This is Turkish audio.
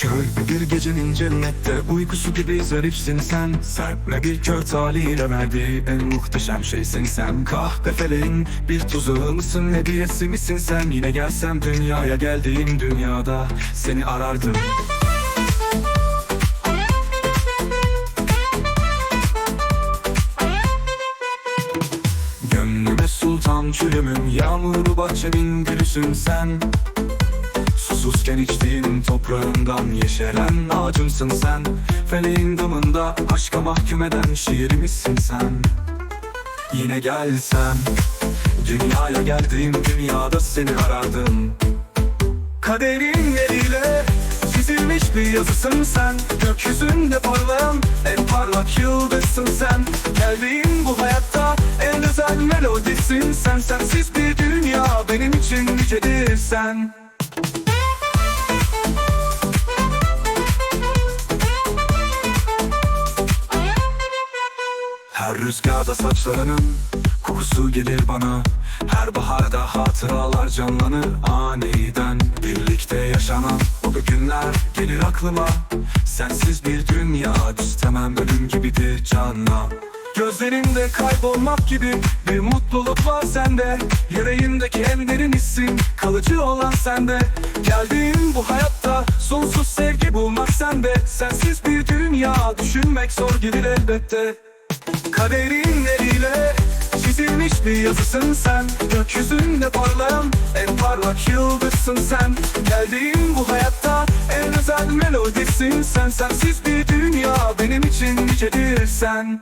Kör bir gecenin cennette uykusu gibi zarifsin sen. Serpme bir kör taliyle verdiği en muhteşem şeysin sen. Kahpe feleğin bir tuzağı mısın hediyesi misin sen? Yine gelsem dünyaya geldiğim dünyada seni arardım. Gönlüme sultan çürümün Yağmurlu bahçemin gülüsün sen Susuzken içtiğin toprağından yeşeren ağacımsın sen. Feleğin damında aşka mahkum eden şiirimizsin sen. Yine gelsem Dünyaya geldiğim dünyada seni arardım. Kaderin eliyle çizilmiş bir yazısın sen. Gökyüzünde parlayan en parlak yıldızsın sen. Geldiğin bu hayatta en özel melodisin sen. Sensiz bir dünya benim için nicedir sen Her rüzgarda saçlarının kokusu gelir bana. Her baharda hatıralar canlanır aniden. Birlikte yaşanan o günler gelir aklıma. Sensiz bir dünya istemem ölüm gibidir canla. Gözlerinde kaybolmak gibi bir mutluluk var sende. Yüreğimdeki en derin hissin kalıcı olan sende. Geldiğin bu hayatta sonsuz sevgi bulmak sende. Sensiz bir dünya düşünmek zor gelir elbette Kaderin eliyle çizilmiş bir yazısın sen. Gökyüzünde parlayan en parlak yıldızsın sen. Geldiğin bu hayatta en özel melodisin sen. Sensiz bir dünya benim için nicedir sen